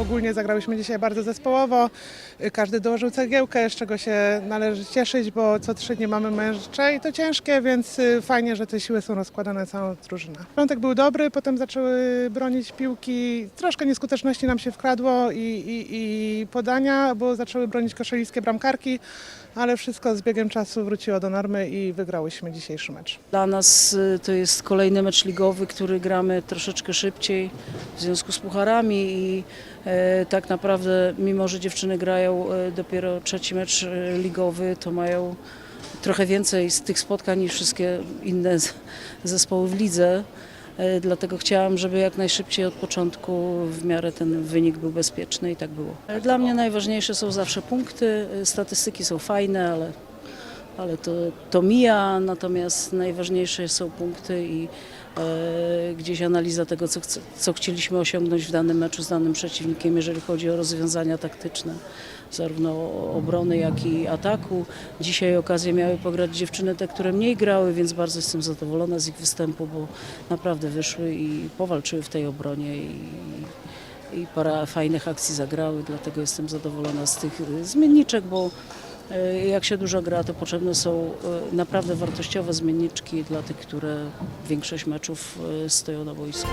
ogólnie zagrałyśmy dzisiaj bardzo zespołowo. Każdy dołożył cegiełkę, z czego się należy cieszyć, bo co trzy dni mamy mecze i to ciężkie, więc y, fajnie, że te siły są rozkładane na całą drużynę. Piątek był dobry, potem zaczęły bronić piłki. Troszkę nieskuteczności nam się wkradło i, i, i podania, bo zaczęły bronić koszelickie bramkarki, ale wszystko z biegiem czasu wróciło do normy i wygrałyśmy dzisiejszy mecz. Dla nas y, to jest kolejny mecz ligowy, który gramy troszeczkę szybciej w związku z pucharami i tak naprawdę, mimo że dziewczyny grają e, dopiero trzeci mecz e, ligowy, to mają trochę więcej z tych spotkań niż wszystkie inne zespoły w lidze. E, Dlatego chciałam, żeby jak najszybciej od początku w miarę ten wynik był bezpieczny i tak było. E, Dla mnie najważniejsze są zawsze punkty. E, Statystyki są fajne, ale ale to, to mija, natomiast najważniejsze są punkty i e, gdzieś analiza tego, co, co chcieliśmy osiągnąć w danym meczu z danym przeciwnikiem, jeżeli chodzi o rozwiązania taktyczne, zarówno obrony, jak i ataku. Dzisiaj okazję miały pograć dziewczyny, te, które mniej grały, więc bardzo jestem zadowolona z ich występu, bo naprawdę wyszły i powalczyły w tej obronie i, i parę fajnych akcji zagrały, dlatego jestem zadowolona z tych y, zmienniczek, bo jak się dużo gra, to potrzebne są y, naprawdę wartościowe zmienniczki dla tych, które większość meczów y, stoją na boisku.